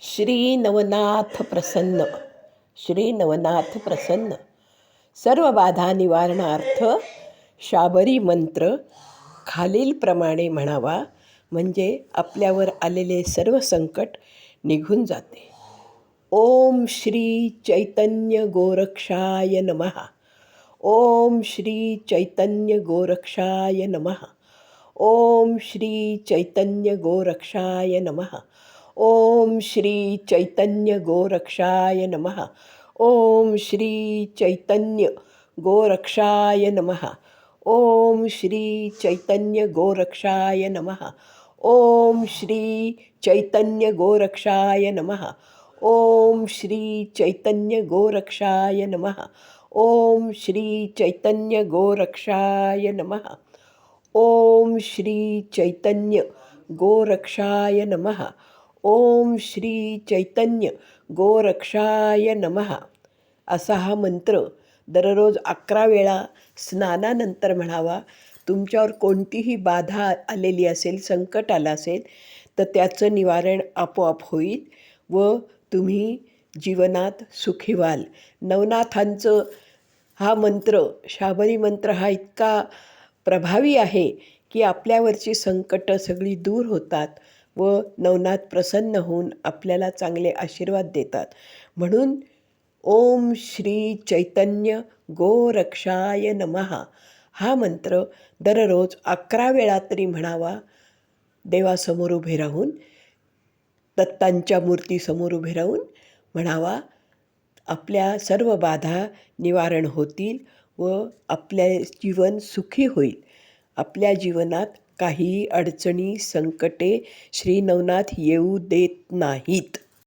श्री नवनाथ प्रसन्न श्री नवनाथ प्रसन्न सर्व बाधा निवारणार्थ शाबरी मंत्र खालीलप्रमाणे म्हणावा म्हणजे आपल्यावर आलेले सर्व संकट निघून जाते. ओम श्री चैतन्य गोरक्षाय नमः. ओम श्री चैतन्य गोरक्षाय नमः. ओम श्री चैतन्य गोरक्षाय नमः. ओम श्री चैतन्य गोरक्षाय नमः। ओम श्री चैतन्य गोरक्षाय नमः। ओम श्री चैतन्य गोरक्षाय नमः। ओम श्री चैतन्य गोरक्षाय नमः। ओम श्री चैतन्य गोरक्षाय नमः। ओम श्री चैतन्य गोरक्षाय नमः। ओम श्री चैतन्य गोरक्षाय नमः। ओम श्री चैतन्य गोरक्षाय नमः. असा हा मंत्र दररोज अकरा वेळा स्नानानंतर म्हणावा. तुमच्यावर कोणतीही बाधा आलेली असेल संकट आलं असेल तर त्याचं निवारण आपोआप होईल व तुम्ही जीवनात सुखी व्हाल. नवनाथांचं हा मंत्र शाबरी मंत्र हा इतका प्रभावी आहे की आपल्यावरची संकटं सगळी दूर होतात. व नवनाथ प्रसन्न होऊन आपल्याला चांगले आशीर्वाद देतात. म्हणून ओम श्री चैतन्य गोरक्षाय नमः. हा मंत्र दररोज अकरा वेळा तरी म्हणावा. देवासमोर उभे राहून दत्तांच्या मूर्तीसमोर उभे राहून म्हणावा आपल्या सर्व बाधा निवारण होतील व आपले जीवन सुखी होईल. आपल्या जीवनात काही अडचणी संकटे श्री नवनाथ येऊ देत नाहीत.